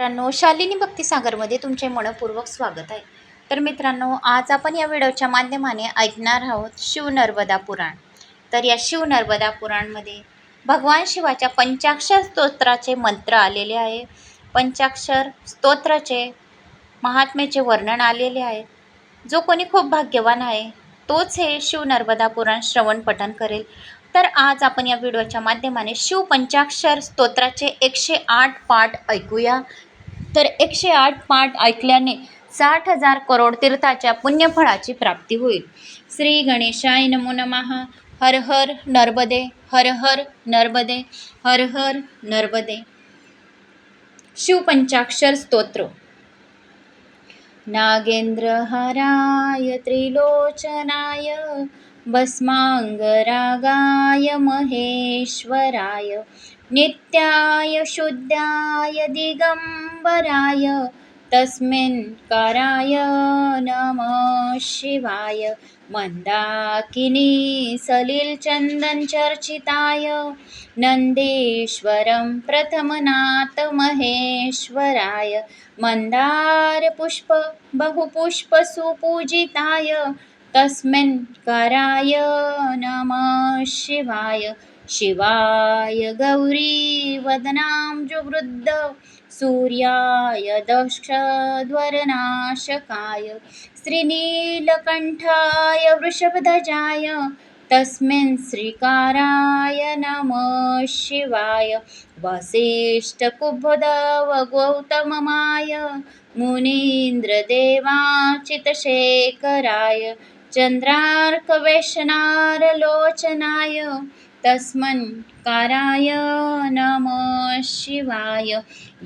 मित्रांनो शालिनी भक्तिसागरमध्ये तुमचे मनपूर्वक स्वागत आहे. तर मित्रांनो आज आपण या व्हिडिओच्या माध्यमाने ऐकणार आहोत शिव नर्मदा पुराण. तर या शिव नर्मदा पुराणमध्ये भगवान शिवाच्या पंचाक्षर स्तोत्राचे मंत्र आलेले आहे. पंचाक्षर स्तोत्राचे महात्म्याचे वर्णन आलेले आहे. जो कोणी खूप भाग्यवान आहे तोच हे शिव नर्मदा पुराण श्रवण पठण करेल. तर आज आपण या व्हिडिओच्या माध्यमाने शिव पंचाक्षर स्तोत्राचे एकशे आठ पाठ ऐकूया. तर एकशे आठ पाठ ऐकल्याने साठ हजार करोड तीर्थाच्या पुण्यफळाची प्राप्ती होईल. श्री गणेशाय नमो नमः. हर हर नर्मदे हर हर नर्मदे हर हर नर्मदे. शिवपंचाक्षर स्तोत्र. नागेन्द्रहराय त्रिलोचनाय भस्माङ्गरागाय महेश्वराय. नित्याय शुद्धाय दिगम्बराय तस्मिन् कराय नमः शिवाय। मन्दाकिनी सलिलचन्दनचर्चिताय नन्देश्वरं प्रथमनाथ महेश्वराय। मन्दारपुष्प बहुपुष्पसुपूजिताय तस्मिन् कराय नमः शिवाय। शिवाय गौरी वदनां जुवृद्ध सूर्याय दक्षध्वरनाशकाय श्रीनीलकण्ठाय वृषभध्वजाय तस्मिन् श्रीकाराय नमः शिवाय वसिष्ठकुब्धव गौतममाय मुनीन्द्रदेवाचितशेखराय चन्द्रार्कवेशनारलोचनाय तस्मन् नम नमः शिवाय।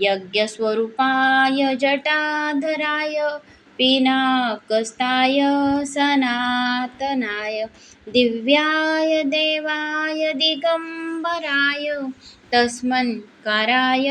यज्ञस्वरूपाय जटाधराय। पिनाकस्ताय सनातनाय दिव्याय देवाय दिगम्बराय तस्मन् कराय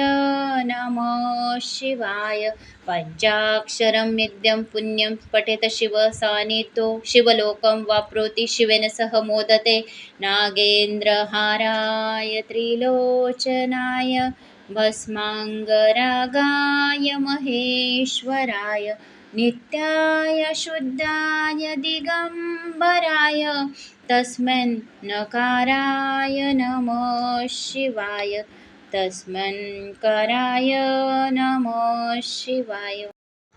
नमः शिवाय. पञ्चाक्षरं नित्यं पुण्यं पठेत शिव सानितो शिवलोकं वाप्नोति शिवेन सह मोदते। नागेन्द्रहाराय त्रिलोचनाय भस्माङ्गरागाय महेश्वराय। नित्याय शुद्धाय दिगम्बराय तस्मिन् नकाराय नमः शिवाय तस्मन् कराय नमः शिवाय।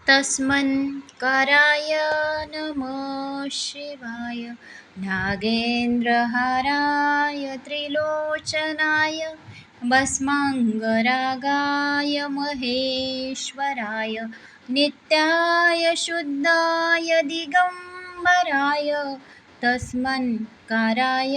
तस्मन् कराय नमः शिवाय नागेन्द्रहाराय त्रिलोचनाय भस्माङ्गरागाय महेश्वराय नित्याय शुद्धाय दिगम्बराय तस्मन् कराय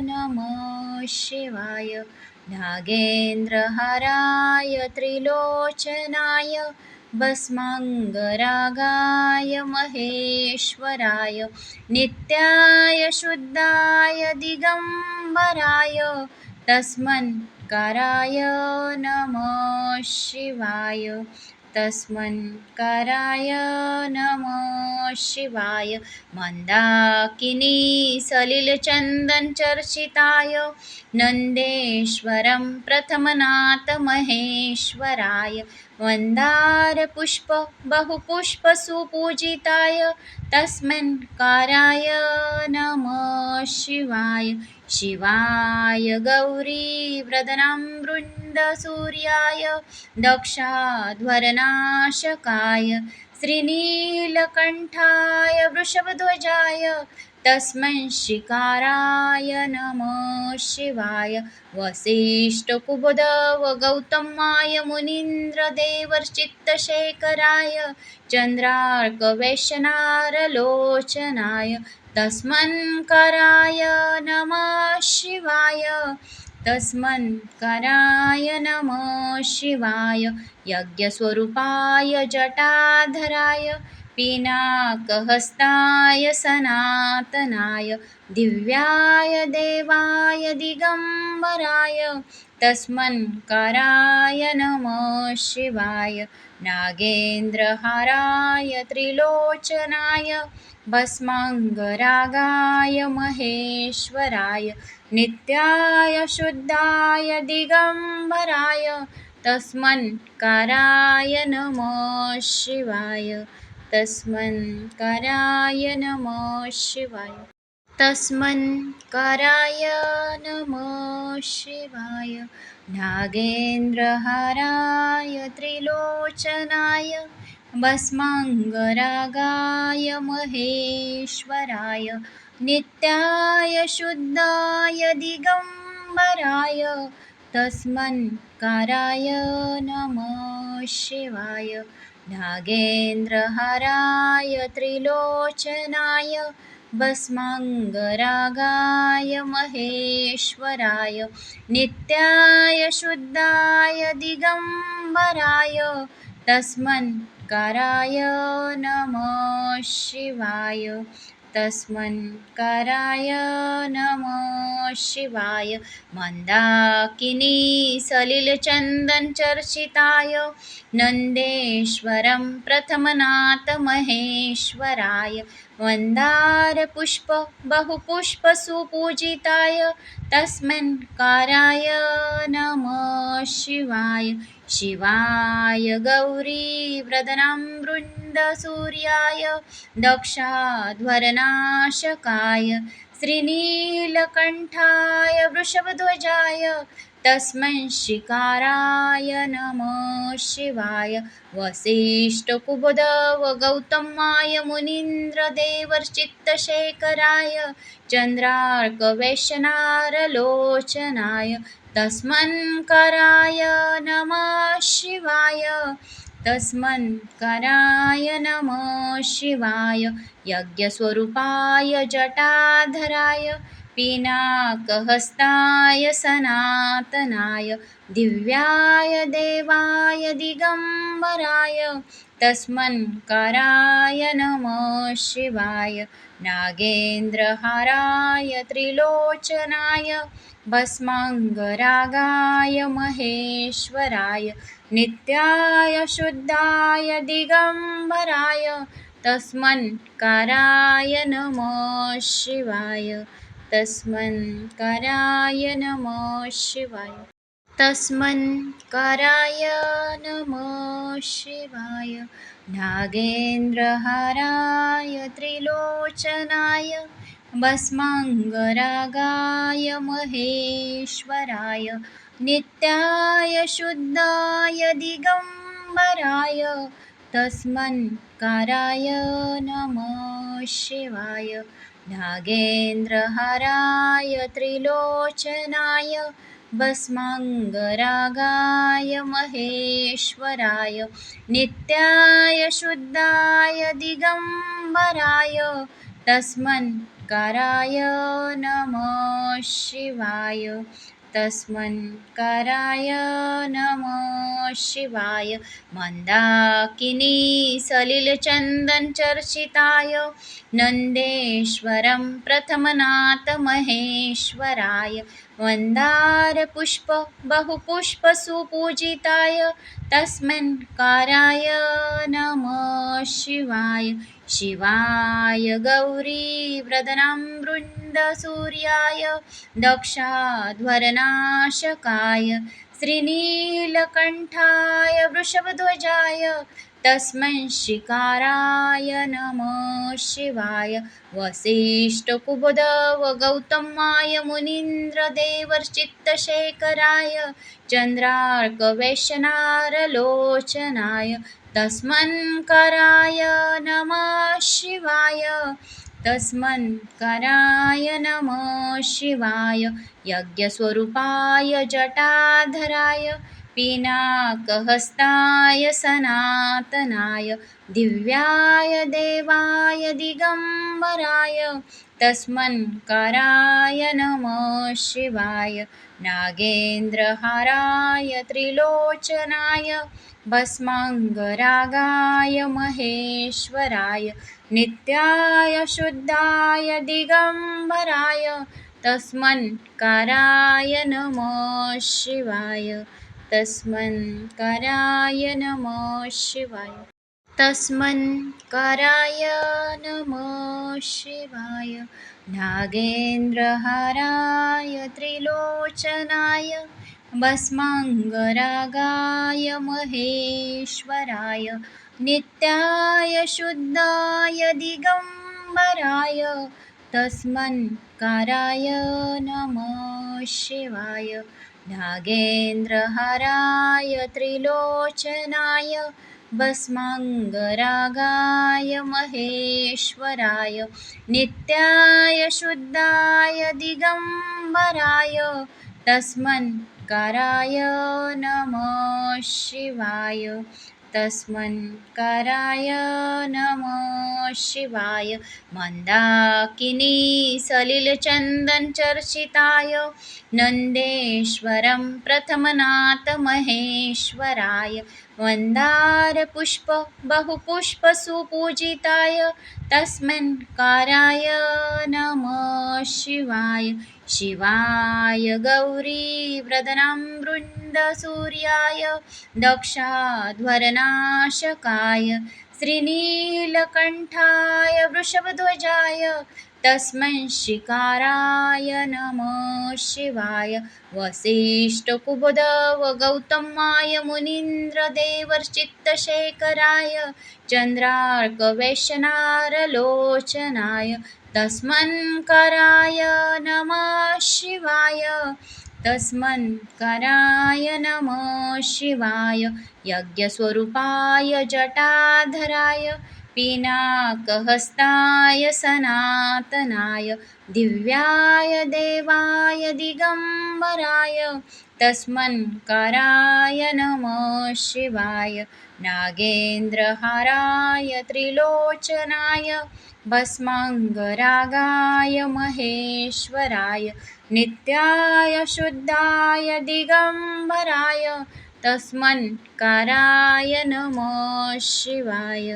नमः शिवाय। नागेन्द्रहाराय त्रिलोचनाय भस्माङ्गरागाय महेश्वराय। नित्याय शुद्धाय दिगम्बराय तस्मन् कराय नमः शिवाय तस्मन्कराय नम शिवाय। मन्दाकिनी सलिलचन्दनचर्चिताय। नन्देश्वरं प्रथमनाथमहेश्वराय। मन्दारपुष्प बहुपुष्पसुपूजिताय तस्मन्काराय नम शिवाय। शिवाय गौरी वृदनं वृन् वृन्दसूर्याय दक्षाध्वरनाशकाय श्रीनीलकण्ठाय वृषभध्वजाय तस्मै शिकाराय नमः शिवाय वसिष्ठकुबुधव गौतमाय मुनीन्द्रदेवर्चित्तशेखराय चन्द्रार्कवेशनारलोचनाय तस्मन् कराय नमः शिवाय। तस्मन् कराय नमः शिवाय यज्ञस्वरूपाय जटाधराय पिनाकहस्ताय सनातनाय दिव्याय देवाय दिगम्बराय तस्मन् कराय नमः शिवाय नागेन्द्रहाराय त्रिलोचनाय भस्माङ्गरागाय महेश्वराय नित्याय शुद्धाय दिगम्बराय तस्मन्काराय नमः शिवाय तस्मन्काराय नमः शिवाय तस्मन्काराय नमः शिवाय नागेन्द्रहाराय त्रिलोचनाय भस्माङ्गरागाय महेश्वराय नित्याय शुद्धाय दिगम्बराय तस्मन्काराय नमः शिवाय। नागेन्द्रहाराय त्रिलोचनाय भस्माङ्गरागाय महेश्वराय। नित्याय शुद्धाय दिगम्बराय तस्मन्काराय नमः शिवाय तस्मन्काराय नमः शिवाय। मन्दाकिनी सलिलचन्दनचर्चिताय। नन्देश्वरं प्रथमनाथ महेश्वराय मन्दारपुष्प बहुपुष्पसुपूजिताय तस्मन्काराय नमः शिवाय। शिवाय गौरीव्रदनं वृन्दसूर्याय दक्षाध्वरनाशकाय श्रीनीलकण्ठाय वृषभध्वजाय तस्मै नमः शिवाय वसिष्ठकुबुदव गौतमाय मुनीन्द्रदेवर्चित्तशेखराय चन्द्रार्कवेशनारलोचनाय तस्मन्कराय नमः शिवाय। तस्मन्कराय नमः शिवाय। यज्ञस्वरूपाय जटाधराय। पिनाकहस्ताय सनातनाय। दिव्याय देवाय दिगम्बराय। तस्मन्काराय नमः शिवाय। नागेन्द्रहाराय त्रिलोचनाय भस्माङ्गरागाय महेश्वराय नित्याय शुद्धाय दिगम्बराय तस्मन्काराय नमः शिवाय तस्मन्काराय नमः शिवाय तस्मन्काराय नमः शिवाय नागेन्द्रहाराय त्रिलोचनाय भस्माङ्गरागाय महेश्वराय नित्याय शुद्धाय दिगम्बराय तस्मन्काराय नमः शिवाय नागेन्द्रहराय त्रिलोचनाय भस्माङ्गरागाय महेश्वराय नित्याय शुद्धाय दिगम्बराय શંકરાય નમઃ શિવાય तस्मन्काराय नमः शिवाय। मन्दाकिनी सलिलचन्दनचर्चिताय नन्देश्वरं प्रथमनाथ महेश्वराय। मन्दारपुष्प बहुपुष्पसुपूजिताय तस्मन्काराय नमः शिवाय। शिवाय गौरीव्रदनं सूर्याय दक्षाध्वरनाशकाय श्रीनीलकण्ठाय वृषभध्वजाय तस्मै शिकाराय नमः शिवाय वसिष्ठकुबुधव गौतमाय मुनीन्द्रदेवर्चित्तशेखराय चन्द्रार्कवेशनारलोचनाय तस्मन्कराय नमः शिवाय। तस्मन्कराय नमः शिवाय यज्ञस्वरूपाय जटाधराय पिनाकहस्ताय सनातनाय दिव्याय देवाय दिगम्बराय तस्मन्काराय नमः शिवाय। नागेन्द्रहाराय त्रिलोचनाय भस्माङ्गरागाय महेश्वराय नित्याय शुद्धाय दिगम्बराय तस्मन्काराय नमः शिवाय तस्मन्काराय नमः शिवाय तस्मन्काराय नमः शिवाय नागेन्द्रहाराय त्रिलोचनाय भस्माङ्गरागाय महेश्वराय नित्याय शुद्धाय दिगम्बराय तस्मन्काराय नमः शिवाय। नागेन्द्रहाराय त्रिलोचनाय भस्माङ्गरागाय महेश्वराय नित्याय शुद्धाय दिगम्बराय तस्मन्काराय नमः शिवाय तस्मन्काराय नमः शिवाय। मन्दाकिनी सलिलचन्दनचर्चिताय नन्देश्वरं प्रथमनाथ महेश्वराय। मन्दारपुष्प बहुपुष्पसुपूजिताय तस्मिन्काराय नमः शिवाय। शिवाय गौरीव्रदनं वृन्दसूर्याय दक्षाध्वरनाशकाय। श्रीनीलकण्ठाय वृषभध्वजाय तस्मै शिकाराय नमः शिवाय। वसिष्ठकुबुधव गौतमाय मुनीन्द्रदेवर्चित्तशेखराय चन्द्रार्कवेशनारलोचनाय तस्मन्कराय नमः शिवाय। तस्मन्कराय नमः शिवाय यज्ञस्वरूपाय जटाधराय पिनाकहस्ताय सनातनाय दिव्याय देवाय दिगम्बराय तस्मन्काराय नमः शिवाय नागेन्द्रहाराय त्रिलोचनाय भस्माङ्गरागाय महेश्वराय नित्याय शुद्धाय दिगम्बराय तस्मन्काराय नमः शिवाय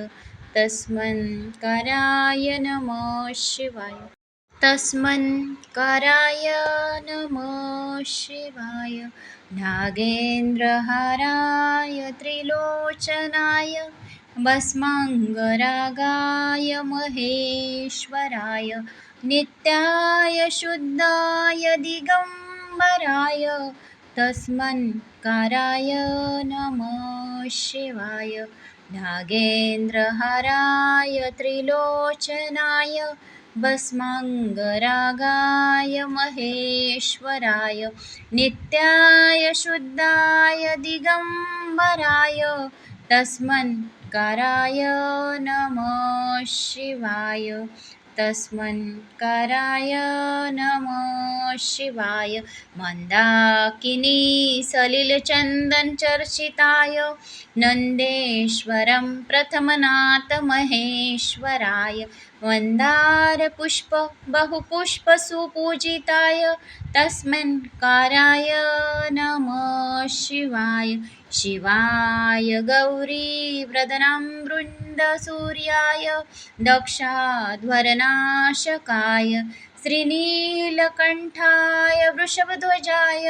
तस्मन्काराय नमः शिवाय तस्मन्काराय नमः शिवाय नागेन्द्रहाराय त्रिलोचनाय भस्माङ्गरागाय महेश्वराय नित्याय शुद्धाय दिगम्बराय तस्मन्काराय नमः शिवाय नागेन्द्रहराय त्रिलोचनाय भस्माङ्गरागाय महेश्वराय नित्याय शुद्धाय दिगम्बराय कराय नमः शिवाय। तस्मन् कराय नमः शिवाय। मन्दाकिनी सलिलचन्दनचर्चिताय नन्देश्वरं प्रथमनाथमहेश्वराय मन्दारपुष्प बहुपुष्पसुपूजिताय तस्मिन् काराय शिवाय शिवाय गौरीव्रदनं वृन्दसूर्याय दक्षाध्वरनाशकाय श्रीनीलकण्ठाय वृषभध्वजाय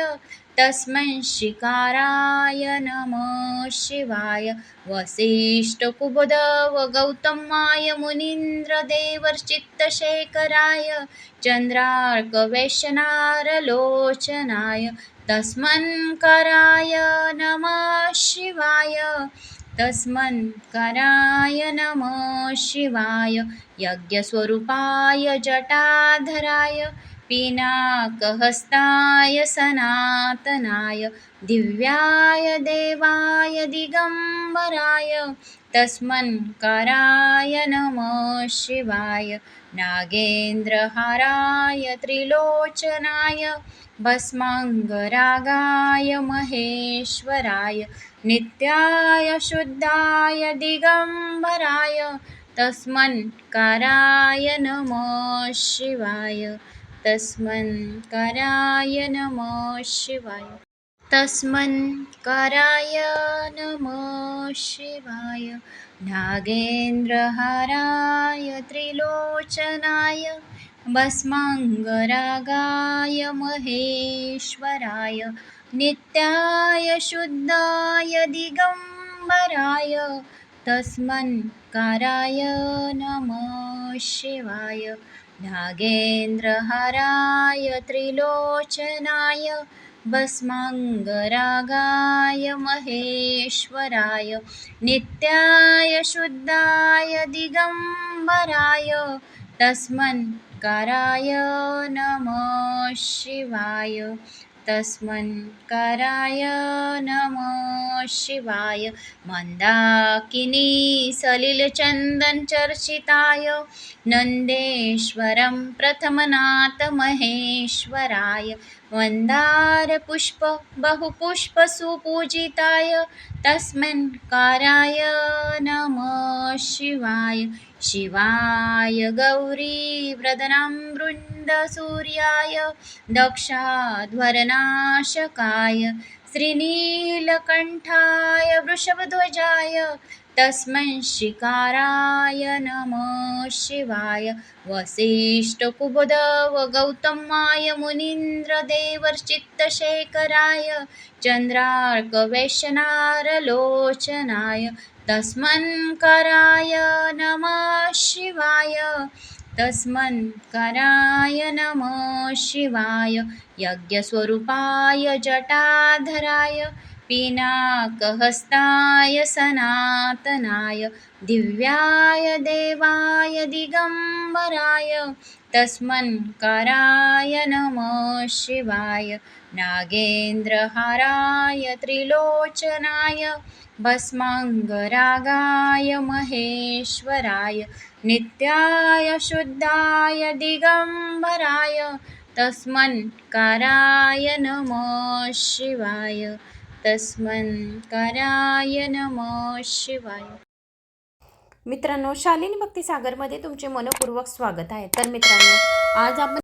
तस्मै शिकाराय नमः शिवाय वसिष्ठकुबुदव गौतमाय मुनीन्द्रदेवर्चित्तशेखराय चन्द्रार्कवेशनारलोचनाय तस्मन्कराय नमः शिवाय। तस्मन्कराय नमः शिवाय। यज्ञस्वरूपाय जटाधराय। पिनाकहस्ताय सनातनाय दिव्याय देवाय दिगम्बराय तस्मन्काराय नमः शिवाय नागेन्द्रहाराय त्रिलोचनाय भस्माङ्गरागाय महेश्वराय नित्याय शुद्धाय दिगम्बराय तस्मन्काराय नमः शिवाय। तस्मन्काराय नमः शिवाय। तस्मन्काराय नमः शिवाय। नागेन्द्रहाराय त्रिलोचनाय। भस्माङ्गरागाय महेश्वराय। नित्याय शुद्धाय दिगम्बराय। तस्मन्काराय नमः शिवाय नागेन्द्रहाराय त्रिलोचनाय भस्माङ्गरागाय महेश्वराय नित्याय शुद्धाय दिगम्बराय तस्मन्काराय नमः शिवाय तस्मन्काराय नमः शिवाय। मन्दाकिनी सलिलचन्दनचर्चिताय नन्देश्वरं प्रथमनाथ महेश्वराय। मन्दारपुष्प बहुपुष्पसुपूजिताय तस्मिन्काराय नमः शिवाय। शिवाय गौरीव्रदनं सूर्याय दक्षाध्वरनाशकाय श्रीनीलकण्ठाय वृषभध्वजाय तस्मै शिकाराय नमः शिवाय वसिष्ठकुबुदव गौतमाय मुनीन्द्रदेवर्चित्तशेखराय चन्द्रार्कवेशनारलोचनाय तस्मन्कराय नमः शिवाय। तस्मन्कराय नमः शिवाय यज्ञस्वरूपाय जटाधराय पिनाकहस्ताय सनातनाय दिव्याय देवाय दिगम्बराय तस्मन्काराय नमः शिवाय नागेन्द्रहाराय त्रिलोचनाय भस्माङ्गरागाय महेश्वराय नित्याय शुद्धाय दिगम्बराय तस्मन्काराय नमः शिवाय तस्मन्काराय नमः शिवाय. मित्रांनो शालिनी भक्ती सागरमध्ये तुमचे मनपूर्वक स्वागत आहे. तर मित्रांनो आज आपण